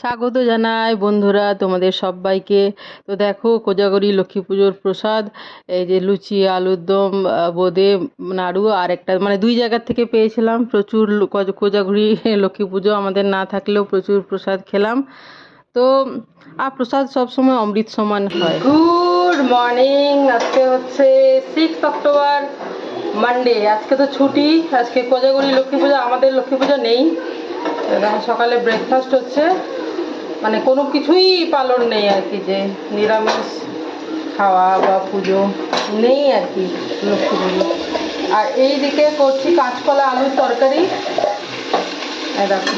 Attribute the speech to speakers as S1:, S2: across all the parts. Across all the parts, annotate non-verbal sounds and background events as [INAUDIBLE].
S1: স্বাগত জানাই বন্ধুরা তোমাদের সবাইকে। তো দেখো, কোজাগরি লক্ষ্মী পুজোর প্রসাদ, এই যে লুচি, আলুর দম বোঁদে, নাড়ু, আর একটা মানে দুই জায়গার থেকে পেয়েছিলাম। প্রচুর কোজাগরি [LAUGHS] লক্ষ্মী পুজো, আমাদের না থাকলেও প্রচুর প্রসাদ খেলাম। তো আর প্রসাদ সবসময় অমৃত সমান হয়। গুড মর্নিং আজকে হচ্ছে সিক্স অক্টোবর মানডে আজকে তো ছুটি, আজকে কোজাগরি লক্ষ্মী পুজো, আমাদের লক্ষ্মী পুজো নেই। সকালে ব্রেকফাস্ট হচ্ছে। মানে কোনো কিছুই পালন নেই আর কি, যে নিরামিষ খাওয়া বা পুজো নেই আর কি লক্ষ্মী পুজো আর এই দিকে করছি কাঁচকলা আলুর তরকারি। দেখো।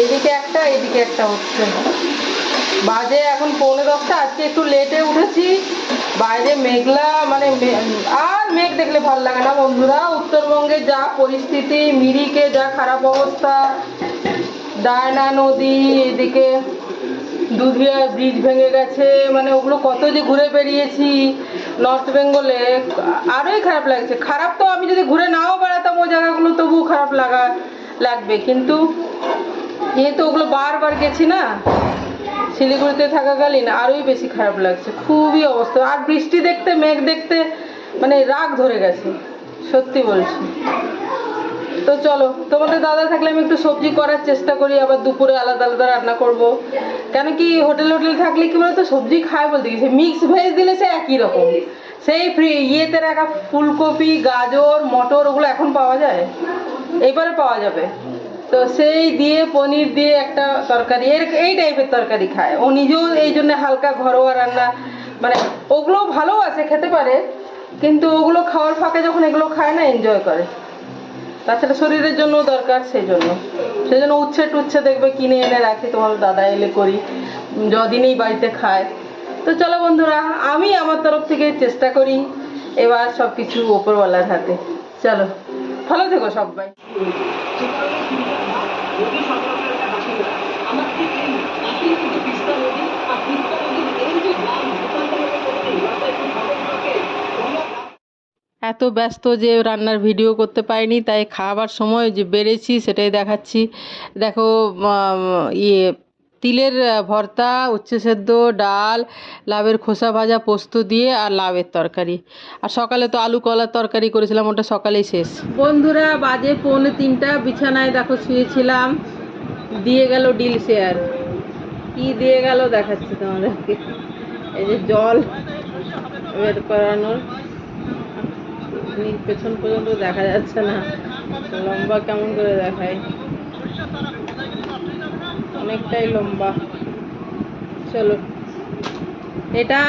S1: এইদিকে একটা এইদিকে একটা হচ্ছে। বাজে এখন পৌনে দশটা, আজকে একটু লেটে উঠেছি। বাইরে মেঘলা মানে আর মেঘ দেখলে ভালো লাগে না বন্ধুরা। উত্তরবঙ্গে যা পরিস্থিতি, মিরিকে যা খারাপ অবস্থা, ডায়না নদী, এদিকে দুধিয়া ব্রিজ ভেঙে গেছে মানে ওগুলো কত যে ঘুরে বেরিয়েছি নর্থ বেঙ্গলে আরোই খারাপ লাগছে। খারাপ তো আমি যদি ঘুরে নাও বেড়াতাম ওই জায়গাগুলো, তবুও খারাপ লাগা লাগবে। কিন্তু যেহেতু ওগুলো বারবার গেছি না। শিলিগুড়িতে থাকাকালীন আরোই বেশি খারাপ লাগছে। খুবই অবস্থা। আর বৃষ্টি দেখতে, মেঘ দেখতে মানে রাগ ধরে গেছে। সত্যি বলছি। তো চলো, তোমাদের দাদা থাকলে আমি একটু সবজি করার চেষ্টা করি, আবার দুপুরে আলাদা আলাদা রান্না করব। কেন কি হোটেল হোটেল থাকলে কি বলতো, সবজি খায় বলতে গেছে মিক্স ভেজ দিলে সে একই রকম। সেই ফ্রি ইয়েতে রাখা ফুলকপি, গাজর, মটর, ওগুলো এখন পাওয়া যায়? এইবারে পাওয়া যাবে। তো সেই দিয়ে পনির দিয়ে একটা তরকারি, এর এই টাইপের তরকারি খায়। ও নিজেও এই জন্য হালকা ঘরোয়া রান্না মানে ওগুলো ভালো আছে, খেতে পারে, কিন্তু ওগুলো খাওয়ার ফাঁকে যখন এগুলো খায় না এনজয় করে। তাছাড়া শরীরের জন্য দরকার সেই জন্য সেই জন্য উচ্ছে টুচ্ছে দেখবে কিনে এনে রাখি, তোমার দাদা এলে করি, যদিনই বাড়িতে খায়। তো চলো বন্ধুরা, আমি আমার তরফ থেকে চেষ্টা করি এবার সব কিছু ওপরওয়ালার হাতে। চলো, ভালো থেকো সবাই। এত ব্যস্ত যে রান্নার ভিডিও করতে পারিনি, তাই খাবার সময় যে বেড়েছি সেটাই দেখাচ্ছি। দেখো ইয়ে তিলের ভর্তা, উচ্ছে সেদ্ধ, ডাল লাভের খোসা ভাজা, পোস্ত দিয়ে আর লাভের তরকারি। আর সকালে তো আলু কলার তরকারি করেছিলাম, ওটা সকালেই শেষ। বন্ধুরা, বাজে পৌনে তিনটা, বিছানায় দেখো শুয়েছিলাম। দিয়ে গেল ডিল শেয়ার। কি দিয়ে গেল দেখাচ্ছি তোমাদেরকে। এই যে জল বের করানোর। নি পেছন পর্যন্ত দেখা যাচ্ছে না। লম্বা কেমন করে দেখায়? অনেকটাই লম্বা। চলো। এটা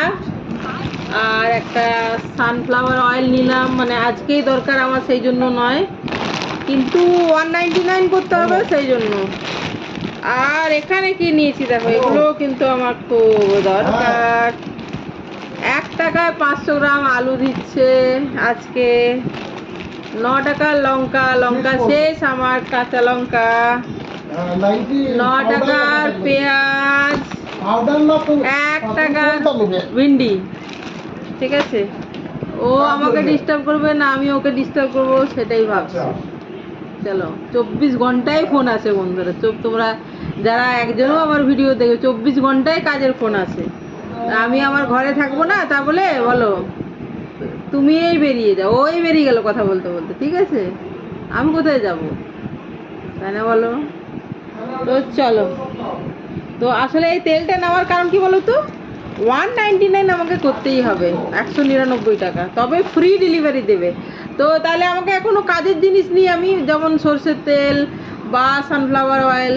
S1: আর একটা সানফ্লাওয়ার অয়েল নিলাম। মানে আজকেই দরকার আমার সেই জন্য নয়। কিন্তু ওয়ান নাইনটি নাইন করতে হবে সেই জন্য। আর এখানে কি নিয়েছি দেখো? এগুলো কিন্তু আমার খুব দরকার। টাকায় পাঁচশো গ্রাম আলু দিচ্ছে। আজকে ন টাকার লঙ্কা লঙ্কা শেষ আমার কাঁচা লঙ্কা। ন টাকার পেঁয়াজ, এক টাকার ভিন্ডি। ঠিক আছে? ও আমাকে ডিস্টার্ব করবে না, আমি ওকে ডিস্টার্ব করব সেটাই ভাবছি। চলো, চব্বিশ ঘন্টায় ফোন আছে বন্ধুরা। চোখ তোমরা যারা একজনও আমার ভিডিও দেখে, চব্বিশ ঘন্টায় কাজের ফোন আছে আমি আমার ঘরে থাকব না, তা বলে বলো, তুমি এই বেরিয়ে যাও, ওই বেরিয়ে গেল কথা বলতে বলতে, ঠিক আছে? আমি কোথায় যাব? তাই না বলো? তো চলো। তো আসলে এই তেলটা নেওয়ার কারণ কি বলো তো? ওয়ান নাইনটি নাইন আমাকে করতেই হবে, একশো নিরানব্বই টাকা, তবে ফ্রি ডেলিভারি দেবে। তো তাহলে আমাকে এখনও কাজের জিনিস নিয়ে আমি, যেমন সর্ষের তেল বা সানফ্লাওয়ার অয়েল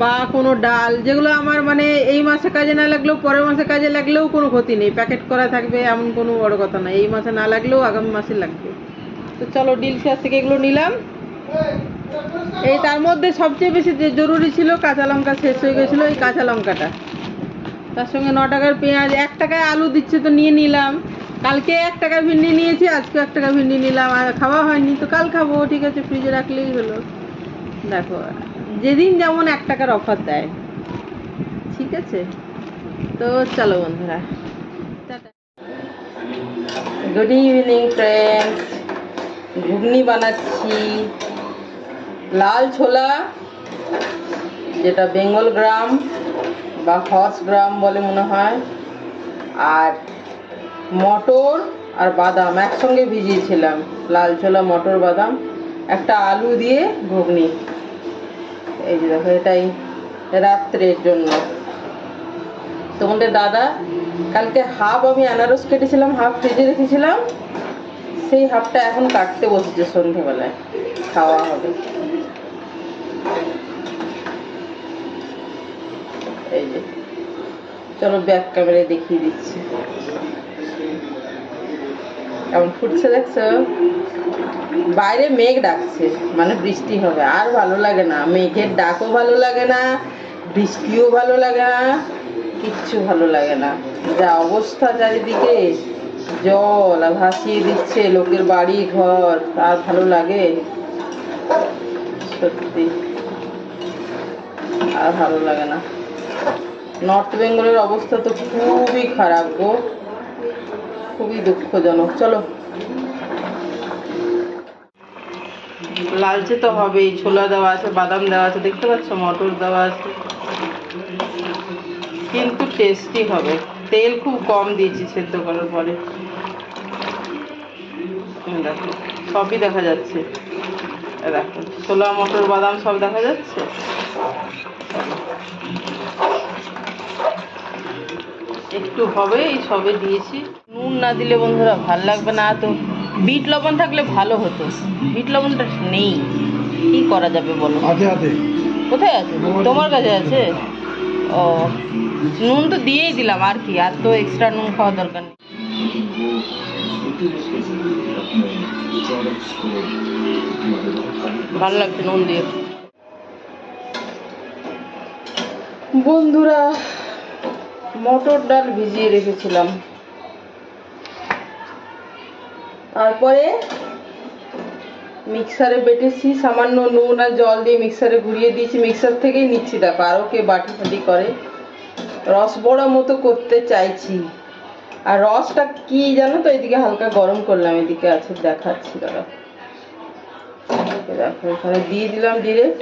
S1: বা কোনো ডাল, যেগুলো আমার মানে এই মাসে কাজে না লাগলেও, পরের মাসে কাজে লাগলেও কোনো ক্ষতি নেই। প্যাকেট করা থাকবে, এমন কোনো বড় কথা না। এই মাসে না লাগলেও আগামী মাসে লাগবে। তো চলো, ডিল শেয়ার থেকে এগুলো নিলাম। এই তার মধ্যে সবচেয়ে বেশি যে জরুরি ছিল, কাঁচা লঙ্কা শেষ হয়ে গেছিল, এই কাঁচা লঙ্কাটা। তার সঙ্গে ন টাকার পেঁয়াজ, এক টাকায় আলু দিচ্ছে তো নিয়ে নিলাম। কালকে এক টাকা ভিন্ডি নিয়েছি, আজকে এক টাকা ভিন্ডি নিলাম, আর খাওয়া হয়নি, তো কাল খাব, ঠিক আছে, ফ্রিজে রাখলেই হলো। দেখো, যেদিন যেমন এক টাকার অফার দেয়। ঠিক আছে? তো চলো বন্ধুরা। গুড ইভিনিং ফ্রেন্ডস ঘুগনি বানাচ্ছি। লাল ছোলা, যেটা বেঙ্গল গ্রাম বা হর্স গ্রাম বলে মনে হয়। আর মটর আর বাদাম একসঙ্গে ভিজিয়েছিলাম। লাল ছোলা, মটর, বাদাম, একটা আলু দিয়ে ঘুগনি। এই যে দেখো, এটাই রাত্রের জন্য। তোমাদের দাদা, কালকে হাফ আমি আনারস কেটেছিলাম হাফ ফ্রিজে রেখেছিলাম। সেই হাফটা এখন কাটতে বসেছে সন্ধেবেলায়। খাওয়া হবে। এই যে, চলো ব্যাক ক্যামেরায় দেখিয়ে দিচ্ছি। কেমন ফুটছে দেখছ? বাইরে মেঘ ডাকছে মানে বৃষ্টি হবে। আর ভালো লাগে না। মেঘের ডাকও ভালো লাগে না, বৃষ্টিও ভালো লাগে না, কিচ্ছু ভালো লাগে না। যা অবস্থা চারিদিকে, জল ভাসিয়ে দিচ্ছে লোকের বাড়ি, ঘর। আর ভালো লাগে? সত্যি। আর ভালো লাগে না। নর্থ বেঙ্গলের অবস্থা তো খুবই খারাপ গো। খুবই দুঃখজনক। চলো। লালচে তো হবেই, ছোলা দেওয়া আছে, বাদাম দেওয়া আছে, দেখতে পাচ্ছ, মটর দেওয়া আছে। কিন্তু টেস্টি হবে। তেল খুব কম দিয়েছি সেদ্ধ করার পরে। দেখো, সবই দেখা যাচ্ছে। দেখো, ছোলা, মটর, বাদাম সব দেখা যাচ্ছে? একটু হবে এই সবে দিয়েছি। নুন না দিলে বন্ধুরা ভালো লাগবে না। তো বিট লবণ থাকলে ভালো হতো। বিট লবণটা নেই। কি করা যাবে বলো? কোথায় আছে? তোমার কাছে আছে? ও নুন তো দিয়েই দিলাম আর কি। আর তো এক্সট্রা নুন খাওয়া দরকার নেই। ভালো লাগছে নুন দিয়ে। বন্ধুরা মটর ডাল ভিজিয়ে রেখেছিলাম। তারপরে মিক্সারে বেটেছি, সামান্য নুন আর জল দিয়ে মিক্সারে ঘুরিয়ে দিয়েছি। মিক্সার থেকেই নিচ্ছি, দেখো আরও কে বাটি ফাটি করে। রস বড়া মতো করতে চাইছি। আর রসটা কি জানো তো? এদিকে হালকা গরম করলাম, এদিকে আছে, দেখাচ্ছি, দাদা। দেখো, এখানে দিয়ে দিলাম ডিরেক্ট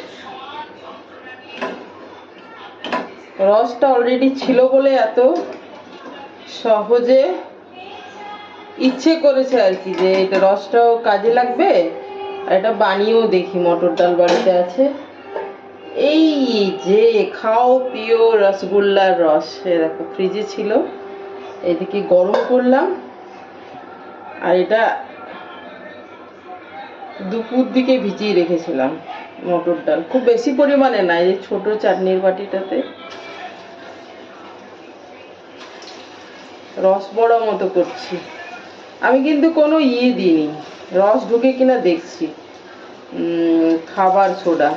S1: রসটা অলরেডি ছিল বলে এত সহজে ইচ্ছে করেছে আর কি যে এটা রসটাও কাজে লাগবে, আর এটা বানিয়েও দেখি, মটর ডাল বাড়িতে আছে। এই যে খাও পিও রসগোল্লার রস, এ দেখো ফ্রিজে ছিল। এদিকে গরম করলাম। আর এটা দুপুর দিকে ভিজিয়ে রেখেছিলাম মটর ডাল। খুব বেশি পরিমাণে না, এই ছোট চাটনির বাটিটাতে। রস বড়া মতো করছি। আমি কিন্তু কোনো ইয়ে দিইনি। রস ঢুকে কিনা দেখছি। খাবার সোডা।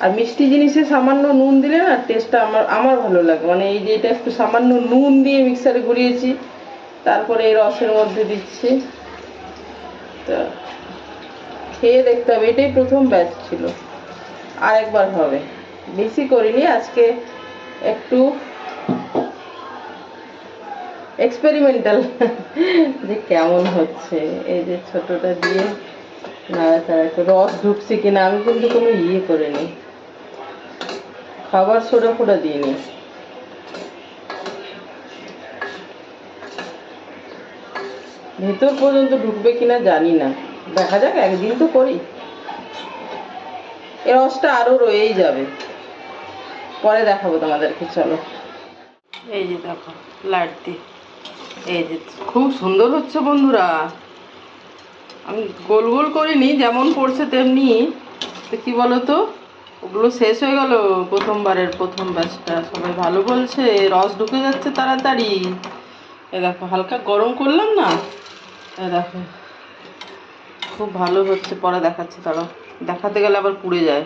S1: আর মিষ্টি জিনিসে সামান্য নুন দিলে না টেস্টটা আমার আমার ভালো লাগে। মানে এই যে এটা একটু সামান্য নুন দিয়ে মিক্সারে ঘুরিয়েছি, তারপরে এই রসের মধ্যে দিচ্ছি। তা, খেয়ে দেখতে হবে। এটাই প্রথম ব্যাচ ছিল। আর একবার হবে। বেশি করিনি, আজকে একটু এক্সপেরিমেন্টাল যে কেমন হচ্ছে? এই যে ছোটটা দিয়ে নাড়াচাড়া একটু রস ঢুকছে কিনা, আমি কিন্তু কোনো ইয়ে করিনি। খাবার সোডা ফোডা দিইনি। ভেতর পর্যন্ত ঢুকবে কিনা জানি না। দেখা যাক, একদিন তো করি। এ রসটা আরও রয়েই যাবে। পরে দেখাবো তোমাদেরকে, চলো। এই যে দেখো লাইট দিয়ে এই যে খুব সুন্দর হচ্ছে বন্ধুরা। আমি গোল গোল করিনি, যেমন পড়ছে তেমনি। তো কি বলো তো ওগুলো শেষ হয়ে গেল প্রথমবারের প্রথম ব্যাচটা। সবাই ভালো বলছে, রস ঢুকে যাচ্ছে তাড়াতাড়ি। এ দেখো, হালকা গরম করলাম না? এ দেখো, খুব ভালো হচ্ছে, পরে দেখাচ্ছে তারা দেখাতে গেলে আবার পুড়ে যায়।